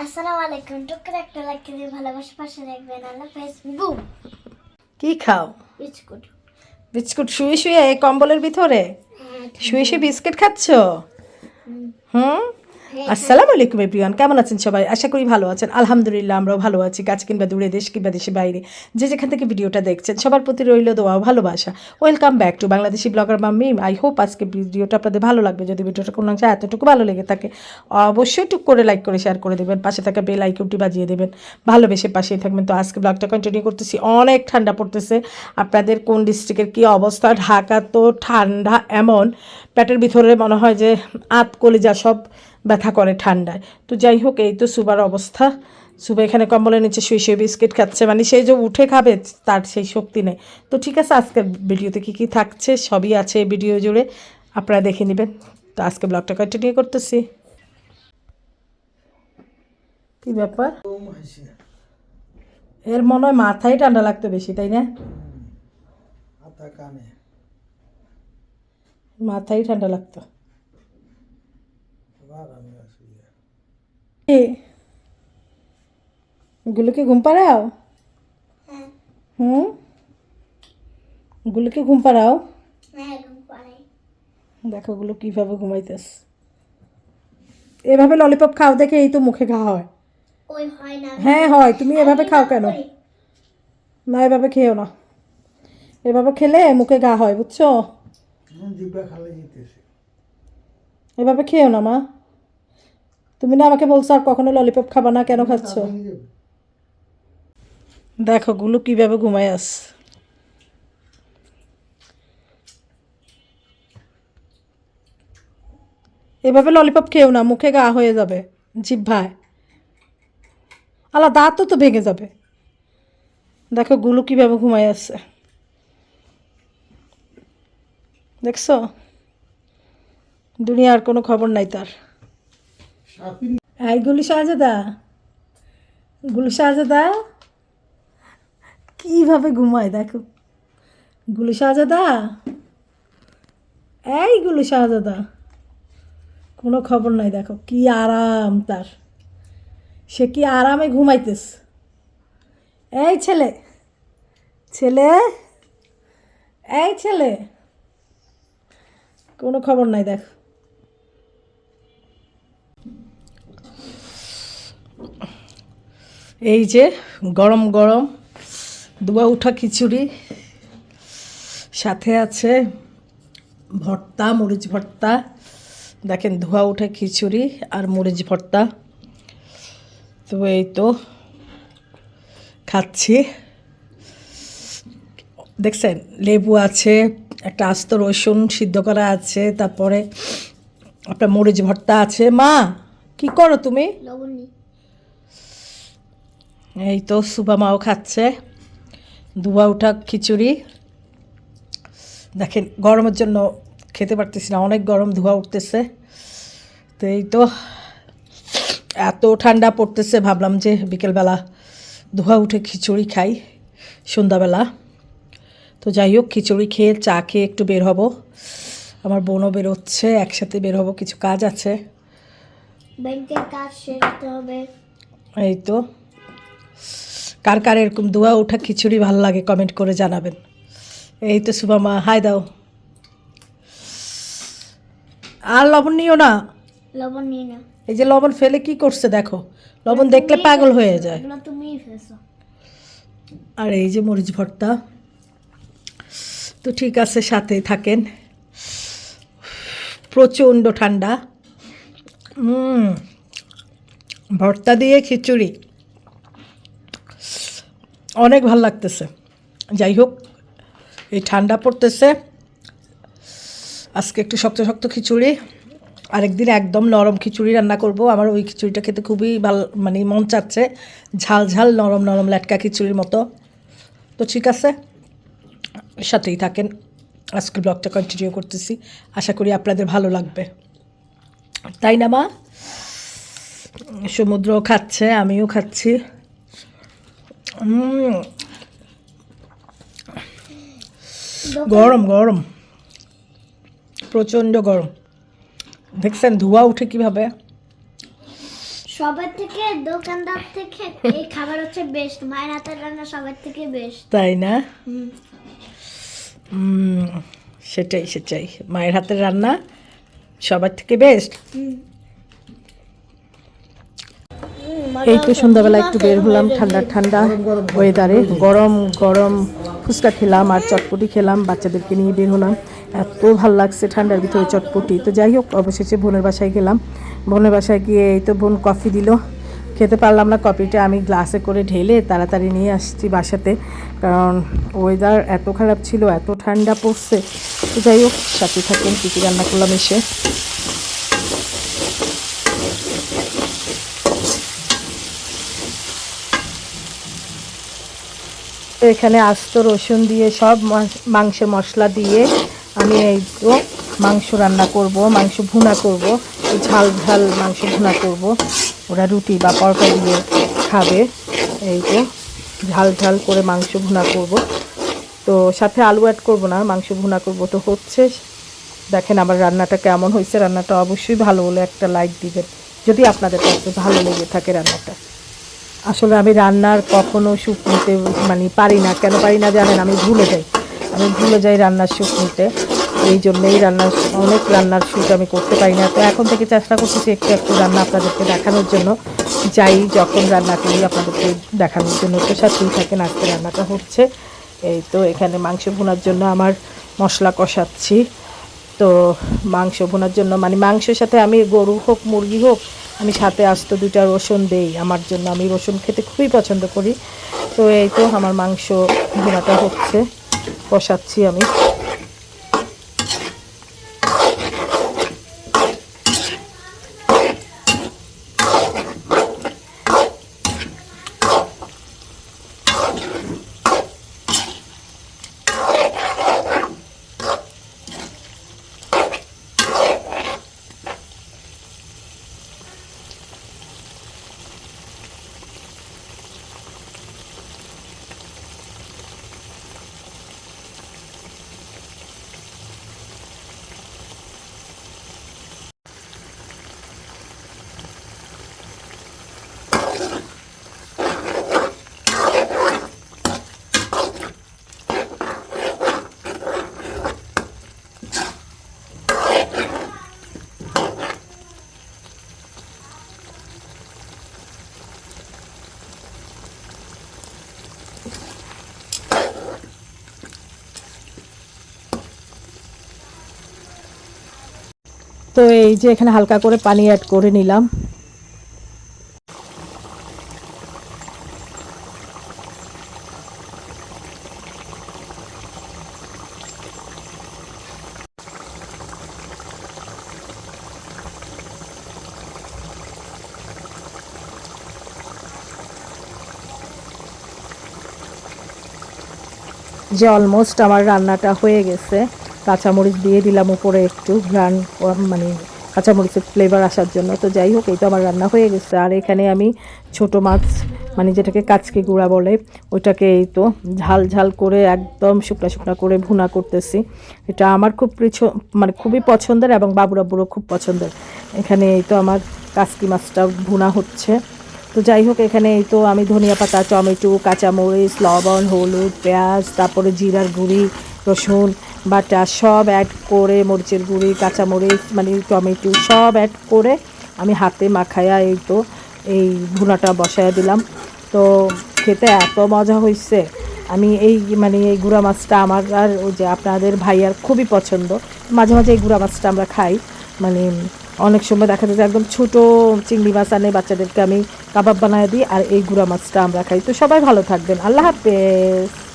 আসসালামু আলাইকুম। টুকরা একটা লাইক দিয়ে ভালোবাসা পাশে রাখবেন। আল্লাহ হাফেজ। বুম। কি খাও? বিস্কুট। বিস্কুট শুয়ে শুয়ে এই কম্বলের ভিতরে? শুয়ে শুয়ে বিস্কুট খাচ্ছ? হুম? আসসালামু আলাইকুম, এভরিওয়ান। কেমন আছেন সবাই? আশা করি ভালো আছেন। আলহামদুলিল্লাহ, আমরাও ভালো আছি। কাজ কিংবা দূরে দেশ কিংবা দেশের বাইরে। যে যেখান থেকে ভিডিওটা দেখছেন, সবার প্রতি রইল দোয়া ভালোবাসা। Welcome back to Bangladeshi blogger mummy I hope আজকে ভিডিওটা আপনাদের ভালো লাগবে। যদি ভিডিওটা কোনো অংশে এতটুকু ভালো লেগে থাকে, অবশ্যই টুক করে লাইক করে শেয়ার করে দেবেন। পাশে থাকা বেল আইকনটি বাজিয়ে দেবেন। ভালোবেসে পাশেই থাকবেন। তো আজকে ব্লগটা কন্টিনিউ করতেছি। অনেক ঠান্ডা পড়তেছে। আপনাদের কোন ডিস্ট্রিক্টের কী অবস্থা? ঢাকা তো ঠান্ডা এমন। পেটের ভিতরে মনে হয় যে আত কলিজা সব ব্যথা করে ঠান্ডায়। তো যাই হোক এই তো সুবার অবস্থা। সুবা এখানে কম্বলের নিচে শুয়ে শুয়ে বিস্কিট খাচ্ছে। মানে সেই যে উঠে খাবে তার সেই শক্তি নেই। তো ঠিক আছে আজকের ভিডিওতে কী কী থাকছে সবই আছে এই ভিডিও জুড়ে। আপনারা দেখে নেবেন। তো আজকে ব্লগটা কন্টিনিউ করতেছি। কি ব্যাপার? এর মনে হয় মাথায় ঠান্ডা লাগতো বেশি তাই না? মাথায় ঠান্ডা লাগতো আবার আমি আসি এ গুলোকে ঘুম পাড়াও? হ্যাঁ। হুম? গুলোকে ঘুম পাড়াও? হ্যাঁ দেখো ওগুলো কীভাবে ঘুমাইতেস এভাবে ললিপপ খাও দেখে এই তো মুখে খাওয়া হয়। ওই হয় না। হ্যাঁ হয়। তুমি এভাবে খাও কেন? না এভাবে খেও না। এভাবে খেলে মুখে ঘা হয় বুঝছ? যেতেছে এভাবে খেয়েও না মা? তুমি না আমাকে বলছো আর কখনো ললিপপ খাবা না কেন খাচ্ছ? দেখো গুলো কীভাবে ঘুমায় আস। এভাবে ললিপপ খেও না মুখে গা হয়ে যাবে জিভায় আলা দাঁতও তো ভেঙে যাবে। দেখো গুলো কীভাবে ঘুমায় আসছে। দেখছ? দুনিয়ার কোনো খবর নাই তার। এই গুলি শাহজাদা। গুলি শাহজাদা। কীভাবে ঘুমায় দেখো। গুলি শাহজাদা। এই গুলি শাহজাদা। কোনো খবর নাই দেখো, কি আরাম তার। সে কি আরামে ঘুমাইতেস এই ছেলে ছেলে, এই ছেলে। কোনো খবর নাই দেখো। এই যে গরম গরম দুয়া উঠা খিচুড়ি, সাথে আছে ভর্তা, মরিচ ভর্তা, দেখেন ধোয়া উঠা খিচুড়ি আর মরিচ ভর্তা। তো এই তো খাচ্ছি। দেখছেন, লেবু আছে, একটা আস্ত রসুন সিদ্ধ করা আছে, তারপরে আপনার মরিচ ভর্তা আছে। মা, কি করো তুমি? এই তো সুবা মাও খাচ্ছে ধোয়া উঠা খিচুড়ি। দেখেন গরমের জন্য খেতে পারতেছি না অনেক গরম ধোয়া উঠতেছে। তো এই তো এত ঠান্ডা পড়তেছে ভাবলাম যে বিকেলবেলা ধোয়া উঠে খিচুড়ি খাই সন্ধ্যাবেলা। তো যাই হোক খিচুড়ি খেয়ে চা খেয়ে একটু বের হব। আমার বোনও বেরোচ্ছে একসাথে বের হব কিছু কাজ আছে। ব্যাংকের কাজ শেষ হবে। এই তো কার কার এরকম দোয়া ওঠা খিচুড়ি ভালো লাগে কমেন্ট করে জানাবেন। এই তো সুবামা হাই দাও। আর লবণ নিও না? লবণ নিয়ে না এই যে লবণ ফেলে কি করছে দেখো? লবণ দেখলে পাগল হয়ে যায়। আর এই যে মরিচ ভর্তা। তো ঠিক আছে সাথেই থাকেন। প্রচণ্ড ঠান্ডা। ভর্তা দিয়ে খিচুড়ি। অনেক ভালো লাগতেছে। যাই হোক, এই ঠান্ডা পড়তেছে। আজকে একটু শক্ত শক্ত খিচুড়ি। আরেকদিন একদম নরম খিচুড়ি রান্না করব। আমার ওই খিচুড়িটা খেতে খুবই ভালো মানে মন চাচ্ছে। ঝাল ঝাল নরম নরম ল্যাটকা খিচুড়ির মতো। তো ঠিক আছে, সাথেই থাকেন। আজকে ব্লগটা কন্টিনিউ করতেছি। আশা করি আপনাদের ভালো লাগবে। তাই না মা? সমুদ্র খাচ্ছে, আমিও খাচ্ছি। গরম গরম। প্রচণ্ড গরম। দেখছেন ধোয়া উঠে কীভাবে? সবার থেকে দোকানদার থেকে এই খাবার হচ্ছে বেস্ট মায়ের হাতের রান্না সবার থেকে বেস্ট তাই না? সেটাই সেটাই। মায়ের হাতের রান্না সবার থেকে বেস্ট এই তো সন্ধ্যাবেলা একটু বের হলাম, ঠান্ডা ঠান্ডা ওয়েদারে গরম গরম, ফুচকা খেলাম আর চটপটি খেলাম, বাচ্চাদেরকে নিয়ে বের হলাম। এত ভালো লাগছে ঠান্ডার ভিতরে চটপটি। তো যাই হোক, অবশেষে বোনের বাসায় গেলাম। বোনের বাসায় গিয়ে এই তো বোন কফি দিল। খেতে পারলাম না কফিটা, আমি গ্লাসে করে ঢেলে তাড়াতাড়ি নিয়ে আসছি বাসাতে। কারণ ওয়েদার এত খারাপ ছিল, এত ঠান্ডা পড়ছে। তো যাই হোক, সাথে থাকুন, কী কী রান্না করলাম এসে। তো এখানে আস্ত রসুন দিয়ে সব মাংস- মশলা দিয়ে আমি এই তো মাংস রান্না করব, মাংস ভুনা করব ঝাল ঝাল মাংস ভুনা করব। ওরা রুটি বা পরোটা দিয়ে খাবে, এই তো ঝাল ঝাল করে মাংস ভুনা করব। তো সাথে আলু অ্যাড করব না, মাংস ভুনা করব তো হচ্ছে। দেখেন আমার রান্নাটা কেমন হয়েছে, রান্নাটা অবশ্যই ভালো হলে একটা লাইক দিবেন। যদি আপনাদের কাছে ভালো লেগে থাকে রান্নাটা। আসলে আমি রান্নার কখনো সুখ নিতে মানে পারি না। কেন পারি না জানেন? আমি ভুলে যাই। আমি ভুলে যাই রান্নার সুখ নিতে। এই জন্যই রান্নার, অনেক রান্নার সুখ আমি করতে পারি না। তো এখন থেকে চেষ্টা করতেছি একটু একটু রান্না আপনাদেরকে দেখানোর জন্য। যাই, যখন রান্না করি আপনাদেরকে দেখানোর জন্য। তো সাথেই থাকেন, আজকে রান্নাটা হচ্ছে। এই তো এখানে মাংস ভুনার জন্য আমার মশলা কষাচ্ছি। তো মাংস ভুনার জন্য মানে মাংসের সাথে আমি গরু হোক, মুরগি হোক আমি সাথে আস্ত দুটা রসুন দেই, আমার জন্য। আমি রসুন খেতে খুবই পছন্দ করি। তো এই তো আমার মাংস ভুনাটা হচ্ছে কষাচ্ছি আমি। তো এই যে এখানে হালকা করে পানি অ্যাড করে নিলাম। যে অলমোস্ট আমার রান্নাটা হয়ে গেছে। কাঁচামরিচ দিয়ে দিলাম উপরে একটু ঘ্রাণ মানে কাঁচামরিচের ফ্লেভার আসার জন্য। তো যাই হোক, এই তো আমার রান্না হয়ে গেছে। আর এখানে আমি ছোট মাছ মানে যেটাকে কাচকি গুঁড়া বলে, ওইটাকে এই তো ঝাল ঝাল করে একদম শুকনা শুকনা করে ভুনা করতেছি। এটা আমার খুব মানে খুবই পছন্দের এবং বাবুরাবুরও খুব পছন্দের। এখানে এই তো আমার কাচকি মাছটা ভুনা হচ্ছে। তো যাই হোক, এখানে এই তো আমি ধনিয়া পাতা, টমেটো, কাঁচামরিচ, লবণ, হলুদ, পেঁয়াজ, তারপরে জিরার গুঁড়ি রসুন, বাটা সব অ্যাড করে, মরিচের গুঁড়ি, কাঁচামরিচ মানে টমেটো সব অ্যাড করে আমি হাতে মাখায়া এই তো, এই ভুনাটা বসায়া দিলাম। তো খেতে এত মজা হয়েছে আমি এই মানে এই গুঁড়া মাছটা আমার আর ওই যে আপনাদের ভাইয়ার খুবই পছন্দ। মাঝে মাঝে এই গুঁড়া মাছটা আমরা খাই। মানে অনেক সময় দেখা যায় একদম ছোট চিংড়ি মাছ আনে, বাচ্চাদেরকে আমি কাবাব বানায় দিই আর এই গুঁড়া মাছটা আমরা খাই। তো সবাই ভালো থাকবেন। আল্লাহ হাফেজ।